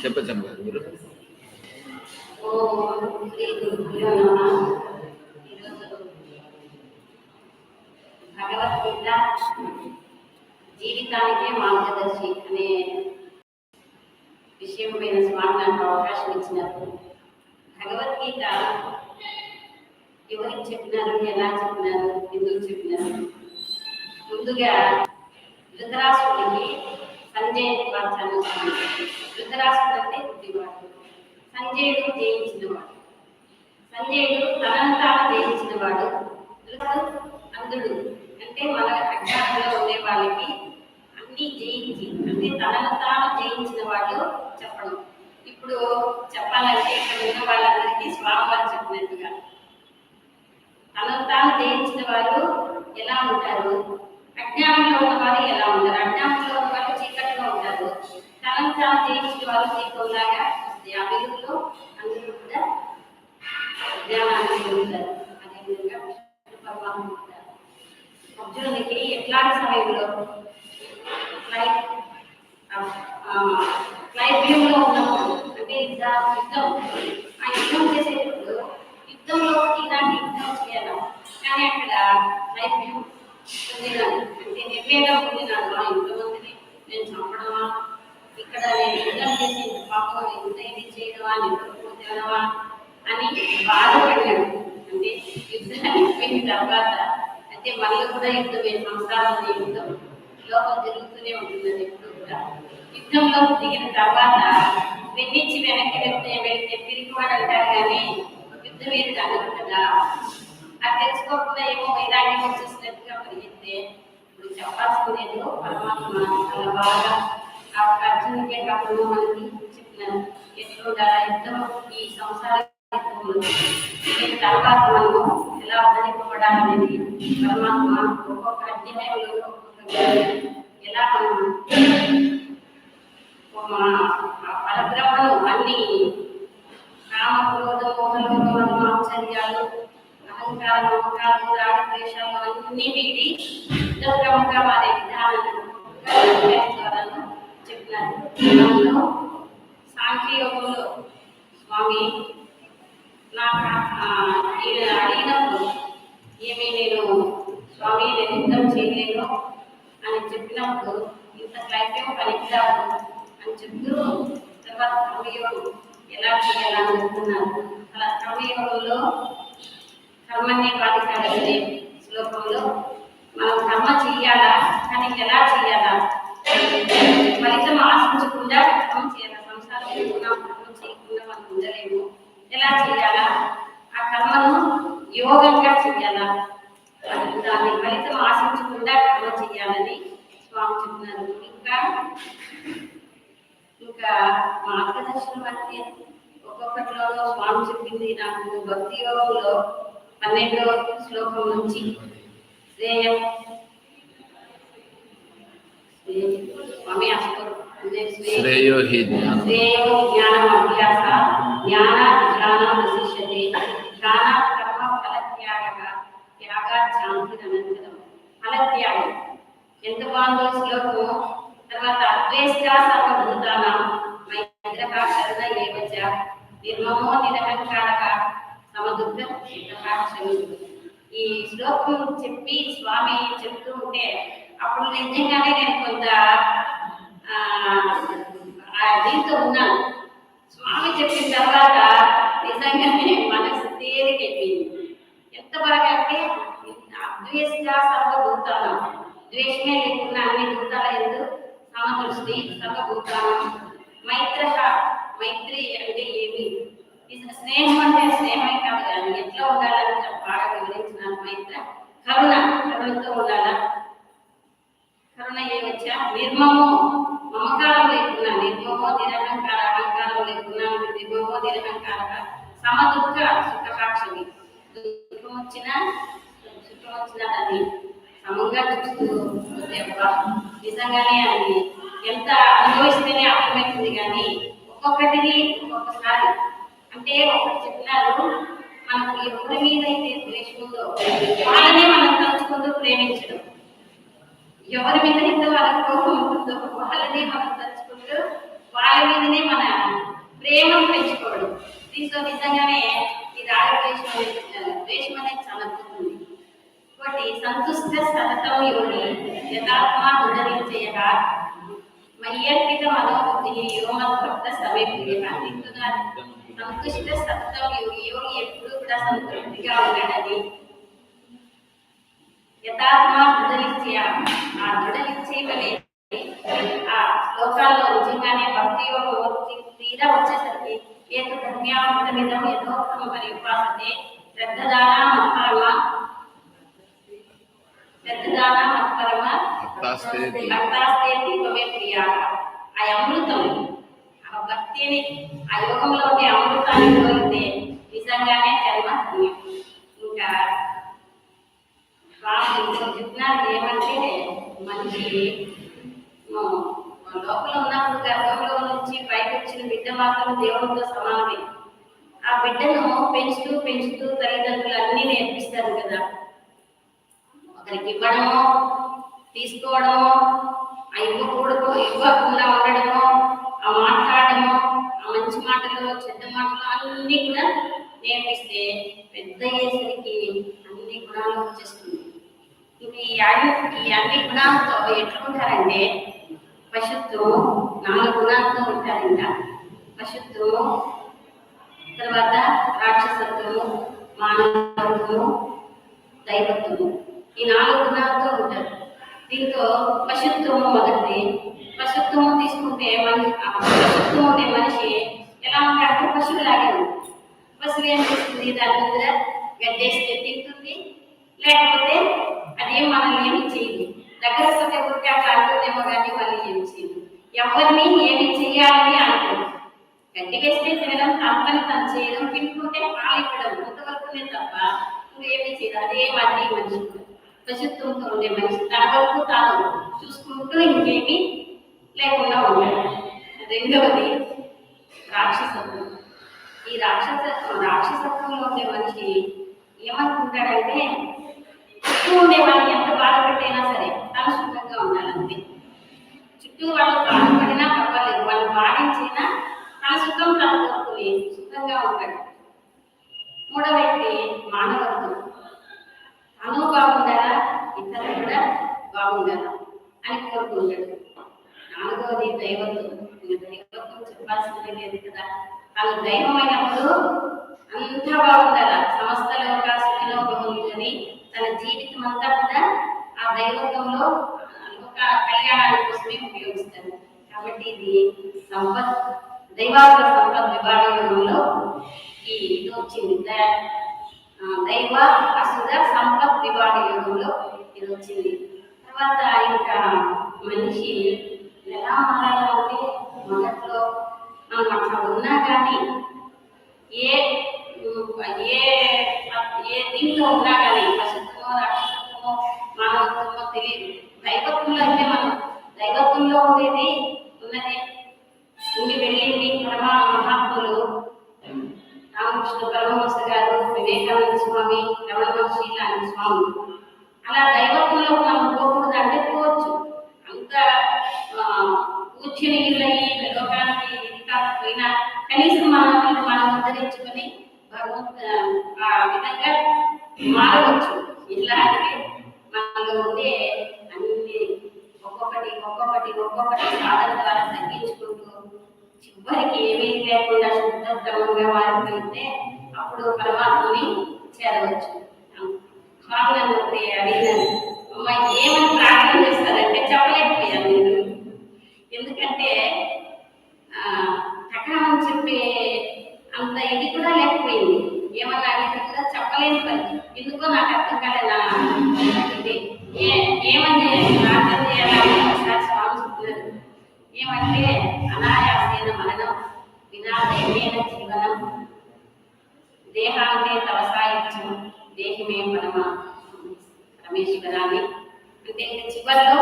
చెప్పచ్చమ్మ మీరు భగవద్గీత జీవితానికే మార్గదర్శి అనే విషయం పైన స్వామి నాకు అవకాశం ఇచ్చినప్పుడు భగవద్గీత ఎవరికి చెప్పినారు ఎలా చెప్పినారు ఎందుకు చెప్పినారు? ముందుగా ధృతరాష్ట్రుడికి సంజయ్ పాత్రను ధృతరాష్ట్రుడు అంటే బుద్ధివాడు సంజయుడు జయించినవాడు. సంజయుడు తనను జయించినవాడు. అందుడు అంటే మన అజ్ఞానంలో ఉండే వాళ్ళకి అన్ని జయించి అంటే తనను తాను జయించిన వాళ్ళు చెప్పడం. ఇప్పుడు చెప్పాలంటే ఇక్కడ ఉన్న వాళ్ళందరికీ స్వామివారు చెప్పినట్టుగా. తనను తాను జయించిన వారు ఎలా ఉంటారు? అజ్ఞానంలో ఉన్నవారు ఎలా ఉంటారు? అజ్ఞానంలో ఉన్నవారు తనను తాను జయించిన వారు దీపంలాగా వస్తాయి ఆ అందరూ కూడా జ్ఞానాన్ని ఉంటారు అదేవిధంగా కృష్ణ ఉంటారు అర్జునుడికి ఎట్లాంటి సమయంలో? ఫ్లైట్ ఫ్లైట్ వ్యూలో ఉన్నప్పుడు అంటే యుద్ధ యుద్ధం ఆ యుద్ధం చేసేటప్పుడు యుద్ధంలో ఇలాంటి యుద్ధం చేయాలి? కానీ అక్కడ ఫ్లైట్ వ్యూ పొందినాను అంటే నిర్వేదం పొందినాను ఆ యుద్ధమంతిని నేను చంపడమా? ఇక్కడ నేను యుద్ధం చేసి పాపం ఇంత ఇది చేయడమా నిద్రపోతేనవా అని బాధపడ్డాడు అంటే యుద్ధానికి పోయిన తర్వాత అంటే మళ్ళీ కూడా యుద్ధం ఏ సంసారం యుద్ధం లోపం జరుగుతూనే ఉంటుందని ఎప్పుడు కూడా. యుద్ధంలో దిగిన తర్వాత వెన్నించి వెనక్కి వెళ్తే వెళ్తే పిరికివాడు అంటారు కానీ యుద్ధ వీరుడు కదా అది తెలుసుకోకుండా ఏమో వైరాగ్యం వచ్చేసినట్టుగా పరిగెత్తే ఇప్పుడు చెప్పాల్సిందేదో పరమాత్మ చాలా బాగా ఆ అర్జునుడికే కాకుండా మనకి చెప్పినారు ఎట్లుండా ఈ సంసార తర్వాత మనము ఎలా పరమాత్మ ఒక్కొక్క అధ్యాయంలో ఎలా పరబ్రహ్మను అన్ని కామ క్రోధ మోహలు ఆశ్చర్యాలు అహంకారం మమకారం రాగద్వేషాలు అన్ని ప్రముఖ వారి స్వామి నాకు ఆ, ఈయన అడిగినప్పుడు ఏమి నేను స్వామి నేను యుద్ధం చేయలేను అని చెప్పినప్పుడు ఇంత క్లైఫేం పనికిరాదు అని చెప్తూ తర్వాత కర్మయోగం ఎలా చేయాలని చెప్తున్నారు అలా కర్మయోగంలో కర్మని పాటికాలనే శ్లోకంలో మనం కర్మ చెయ్యాలా కానీ ఎలా చేయాలా? ఫలితం ఆశించకుండా కర్మ చేయాలి? సంసారం లేకుండా ఎలా చేయాలా? ఆ కర్మను యోగంగా చేయాలా? దాని ఫలితం ఆశించకుండా కర్మ చేయాలని స్వామి చెప్తున్నారు ఇంకా ఇంకా మార్గదర్శనం అంటే ఒక్కొక్కటిలో స్వామి చెప్పింది నాకు భక్తి యోగంలో పన్నెండవ శ్లోకం నుంచి శ్రేయ. స్వామి అష్టం శ్రేయో హి జ్ఞానం శ్రేయో జ్ఞానం అభ్యాస జ్ఞాన జ్ఞానం నశిష్యతే జ్ఞాన కర్మ ఫలత్యాగ త్యాగ శాంతి అనంతరం ఫలత్యాగం ఎంత బాగుందో శ్లోకం తర్వాత అద్వేష్ట సర్వభూతాన మైత్రక శరణ ఏవచ నిర్మమో నిరహంకారక సమదుఃఖ క్షమి ఈ శ్లోకం చెప్పి స్వామి చెప్తూ ఉంటే అప్పుడు నిజంగానే నేను కొంత ఆ, దీంతో ఉన్నాను స్వామి చెప్పిన తర్వాత నిజంగానే మనసు తేలికెళ్ళింది ఎంత బాగా అంటే అద్వేష సర్వభూతానం ద్వేషమే లేకుండా అన్ని భూతాల ఎందు సమదృష్టి సర్వభూతానం మైత్ర మైత్రి అంటే ఏమి? స్నేహం అంటే స్నేహమే కాదు కానీ ఎట్లా ఉండాలని బాగా వివరించినాను. మైత్ర కరుణ. కరుణతో ఉండాలా? కరుణ ఏమొచ్చా? నిర్మమో. మమకారం లేకున్నా నిర్మమో నిరహంకార అహంకారం లేకున్నా నిర్మమో నిరహంకార సమదుఃఖ సుఖసాక్షిని దుఃఖం వచ్చినా సుఖం వచ్చినా అది సమంగా చూస్తూ నిజంగానే అది ఎంత అనుభవిస్తేనే అర్థమవుతుంది కానీ ఒక్కొక్కటిని ఒక్కొక్కసారి అంటే ఒకటి చెప్పినారు మనకు ఎవరి మీద అయితే ద్వేషముందో వాళ్ళనే మనం తలుచుకుంటూ ప్రేమించడం. ఎవరి మీద అయితే వాళ్ళ కోపం ఉంటుందో వాళ్ళని మనం తలుచుకుంటూ వాళ్ళ మీదనే మన ప్రేమను పెంచుకోవడం. దీంతో నిజంగానే ఈ రాగద్వేషం ద్వేషం అనేది చాలా పోతుంది ఒకటి సంతుష్ట సతతం యోని యథాత్మ ఉదరించేయ మయ్యర్పిత మనోబుద్ధి యోమద్భక్త సమే సంతుష్ట సతతం యోగి యోగి ఎప్పుడు కూడా సంతృప్తిగా ఉన్నాడని యథాత్మ దృఢనిశ్చయ ఆ అనేది ఆ శ్లోకాల్లో నిజంగానే భక్తి యోగం తీరా వచ్చేసరికి ఏదో ధన్యామృత విధం యథోత్తమ పరిపాసతే శ్రద్ధదాన మత్పరమ. శ్రద్ధదాన మత్పరమ. భక్తాస్తేతి. భవే ప్రియా ఆ అమృతం ఆ భక్తిని ఆ యోగంలో ఉండే అమృతాన్ని కోరితే నిజంగానే జన్మ ఇంకా స్వామి చెప్తున్నారు ఏమంటే మనకి లోపల ఉన్నప్పుడు గర్భంలో నుంచి పైకి వచ్చిన బిడ్డ మాత్రం దేవుడితో సమానమే. ఆ బిడ్డను పెంచుతూ పెంచుతూ తల్లిదండ్రులు అన్నీ నేర్పిస్తారు కదా. ఒకరికి ఇవ్వడము తీసుకోవడము ఆ ఇవ్వకూడదు ఇవ్వకుండా ఉండడము ఆ మాట్లాడడము ఆ మంచి మాటలు చెడ్డ మాటలు అన్నీ కూడా నేర్పిస్తే పెద్ద అయ్యేసరికి అన్ని గుణాలు వచ్చేస్తుంది మీ అన్ని ఈ అన్ని గుణాలతో ఎట్లుంటారంటే పశుత్వం నాలుగు గుణాలతో ఉంటారంట. పశుత్వం తర్వాత రాక్షసత్వము మానవత్వము దైవత్వము. ఈ నాలుగు గుణాలతో ఉంటారు. దీంతో పశుత్వము మొదటిది. పశుత్వము తీసుకుంటే మనిషి పశుత్వం ఉండే మనిషి ఎలా ఉంటాడు? పశువులాగే ఉంటుంది పశువు ఏం చేస్తుంది? దాని దగ్గర గడ్డేస్తే తింటుంది. లేకపోతే అది మనల్ని ఏమి చేయదు దగ్గర పోతే కొట్టి అట్లా అంటుందేమో కానీ మళ్ళీ ఏమి చేయదు ఎవరిని ఏమి చేయాలని అనుకోదు గడ్డి వేస్తే తినడం తప్పని తను చేయడం తింటుంటే పాలు ఇవ్వడం అంతవరకునే తప్ప నువ్వేమీ చేయదు అదే మళ్ళీ మనిషి పశుత్వంతో ఉండే మనిషి. తన వరకు తాను చూసుకుంటూ ఇంకేమీ లేకుండా ఉన్నాడు రెండవది రాక్షసత్వం. ఈ రాక్షసత్వం రాక్షసత్వంలో ఉండే మనిషి ఏమనుకుంటాడంటే చుట్టూ ఉండే వాళ్ళని ఎంత బాధ సరే తను సుఖంగా ఉండాలంతే. చుట్టూ వాళ్ళు బాధపడినా పర్వాలేదు వాళ్ళు బాధించినా తన సుఖం తను కోరుకుని సుఖంగా ఉంటాడు. మూడో వ్యక్తి మానవత్వం. తను బాగుండాలా ఇతరులు కూడా బాగుండాలా అని కోరుకుంటాడు. నాలుగవది దైవత్వం. దైవత్వం చెప్పాల్సిందే లేదు కదా. తను దైవమైనప్పుడు దైవత్వంలో ఒక కళ్యాణాల కోసమే ఉపయోగిస్తారు. కాబట్టి ఇది సంపత్ దైవాసుల సంపత్ విభాగంలో ఈ ఇది వచ్చింది. దైవ అసుర సంపత్ విభాగ యోగంలో ఇది వచ్చింది. తర్వాత ఇంకా మనిషి ఎలా మారాలంటే మొదట్లో మనం అట్లా ఉన్నా కానీ ఏ ఏ ఏ దీంట్లో ఉన్నా కానీ పశుత్వమో తెలియదు. దైవత్వంలో అయితే మనం దైవత్వంలో ఉండేది ఉన్నది. ఉండి వెళ్ళింది పరమా మహాత్ములు. రామకృష్ణ పరమహంస గారు వివేకానంద స్వామి రమణ మహర్షి లాంటి స్వామి. అలా దైవత్వంలో మనం పోకూడదు అంటే పోవచ్చు. అంత ఆ, కూర్చుని ఇళ్ళయి లోకానికి ఇది కాకపోయినా కనీసం మనం మనం ఉద్ధరించుకొని భగవంతు ఆ విధంగా మారవచ్చు. ఇలా అంటే ఉండే అన్ని ఒక్కొక్కటి ఒక్కొక్కటి ఒక్కొక్కటి సాధన ద్వారా తగ్గించుకుంటూ చివరికి ఏమీ లేకుండా శుద్ధోత్తమంగా మారిపోయితే అప్పుడు పరమాత్మని చేరవచ్చు. స్వామి నన్ను అడిగినాను అమ్మ ఏమని ప్రార్థన చేస్తారంటే చెప్పలేకపోయాను నేను. ఎందుకంటే దేహమే పరమ పరమేశ్వరాన్ని. అంటే చివరిలో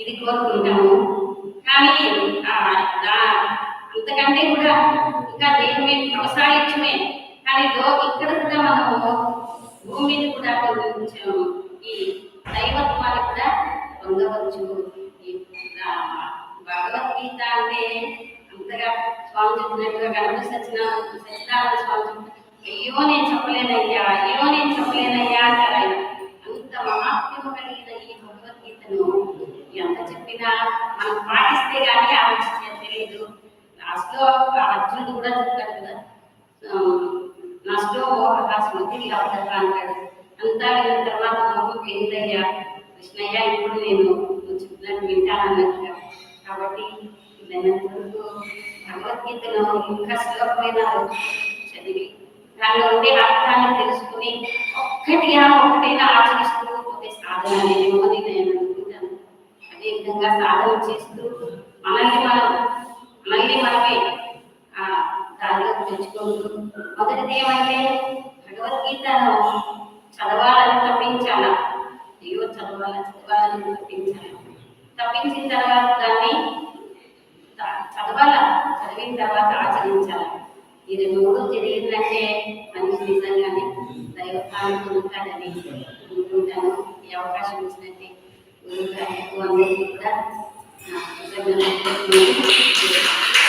ఇది కోరుకుంటాము. కానీ ఆ అంతకంటే కూడా ఇంకా దేహమే వ్యవసాయమే కానీ ఇక్కడ కూడా మనము భూమి మీద కూడా కొంచెం ఈ దైవత్వాన్ని కూడా పొందవచ్చు. భగవద్గీత అంటే అంతగా స్వామి చెప్పినట్టుగా గణపతి సత్యనారాయణ స్వామి చెప్పిన అయ్యో నేను చెప్పలేనయ్యా అయ్యో నేను చెప్పలేనయ్యా అంటారు. అంత మహాత్మ్యం కలిగిన ఈ భగవద్గీతను ఎంత చెప్పినా మనం పాటిస్తే కానీ ఆ విషయం తెలియదు లాస్ట్లో అర్జునుడు కూడా చెప్తాడు కదా లాస్ట్లో స్మృతి కావద్దా అంటాడు. అంతా విన్న తర్వాత మొహం పెళ్ళయ్యా కృష్ణయ్య ఇప్పుడు నేను చెప్తున్నాను చెప్పినట్టు వింటాను అన్నట్టుగా. కాబట్టి విన్నప్పుడు భగవద్గీతను ఇంకా సులభమైన చదివి దానిలో ఉండే అర్థాన్ని తెలుసుకుని ఒక్కటిగా ఒకటైనా ఆచరిస్తూ పోతే సాధన అనేది నేను అనుకుంటాను. అదేవిధంగా సాధన చేస్తూ మనల్ని మనం మనల్ని మనమే ఆ దారిలోకి తెచ్చుకుంటూ మొదటిది ఏమంటే భగవద్గీతను చదవాలని తప్పించాల? అయ్యో చదవాలని చదవాలని తప్పించాలి? తప్పించిన తర్వాత దాన్ని చదవాల? చదివిన తర్వాత ఆచరించాలి? ఇది మూడు జరిగిందంటే మనిషి నిజంగానే దైవత్వానికి ఉంటాడని అనుకుంటాను ఈ అవకాశం ఇచ్చినట్టే గురువు గారికి అందరికీ కూడా నా కృతజ్ఞతలు తెలుపుకుంటూ